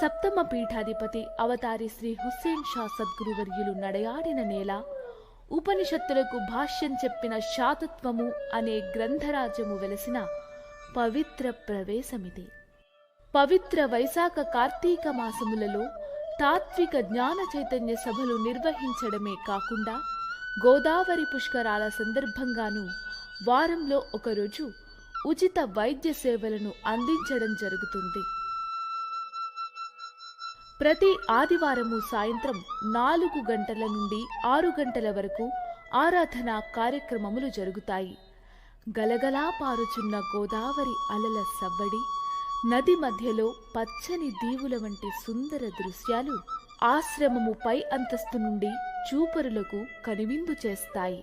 సప్తమ పీఠాధిపతి అవతారి శ్రీ హుస్సేన్ షా సద్గురువర్యులు నడయాడిన నేల ఉపనిషత్తులకు భాష్యం చెప్పిన శాతత్వము అనే గ్రంథరాజ్యము వెలసిన పవిత్ర ప్రవేశమిది. పవిత్ర వైశాఖ కార్తీక మాసములలో తాత్విక జ్ఞాన చైతన్య సభలు నిర్వహించడమే కాకుండా గోదావరి పుష్కరాల సందర్భంగాను వారంలో ఒకరోజు ఉచిత వైద్య సేవలను అందించడం జరుగుతుంది. ప్రతి ఆదివారము సాయంత్రం నాలుగు గంటల నుండి ఆరు గంటల వరకు ఆరాధన కార్యక్రమములు జరుగుతాయి. గలగలా పారుచున్న గోదావరి అలల సవ్వడి నది మధ్యలో పచ్చని దీవుల వంటి సుందర దృశ్యాలు ఆశ్రమము పై అంతస్తు నుండి చూపరులకు కనువిందు చేస్తాయి.